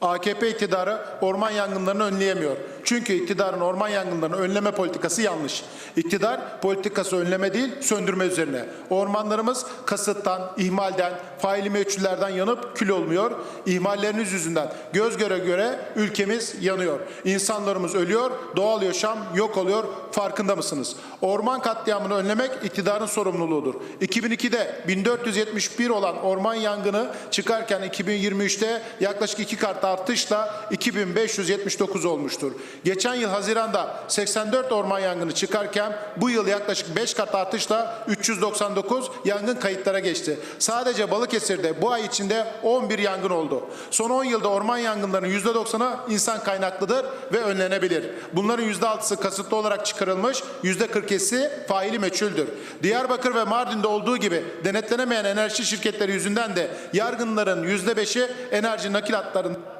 AKP iktidarı orman yangınlarını önleyemiyor. Çünkü iktidarın orman yangınlarını önleme politikası yanlış. İktidar politikası önleme değil, söndürme üzerine. Ormanlarımız kasıttan, ihmalden, faili meçhullerden yanıp kül olmuyor. İhmalleriniz yüzünden göz göre göre ülkemiz yanıyor. İnsanlarımız ölüyor, doğal yaşam yok oluyor. Farkında mısınız? Orman katliamını önlemek iktidarın sorumluluğudur. 2002'de 1471 olan orman yangını çıkarken 2023'te yaklaşık iki kat artışla 2579 olmuştur. Geçen yıl Haziran'da 84 orman yangını çıkarken bu yıl yaklaşık 5 kat artışla 399 yangın kayıtlara geçti. Sadece Balıkesir'de bu ay içinde 11 yangın oldu. Son 10 yılda orman yangınlarının %90'ı insan kaynaklıdır ve önlenebilir. Bunların %6'sı kasıtlı olarak çıkarılmış, %47'si faili meçhuldür. Diyarbakır ve Mardin'de olduğu gibi denetlenemeyen enerji şirketleri yüzünden de yargınların %5'i enerji nakil hatlarında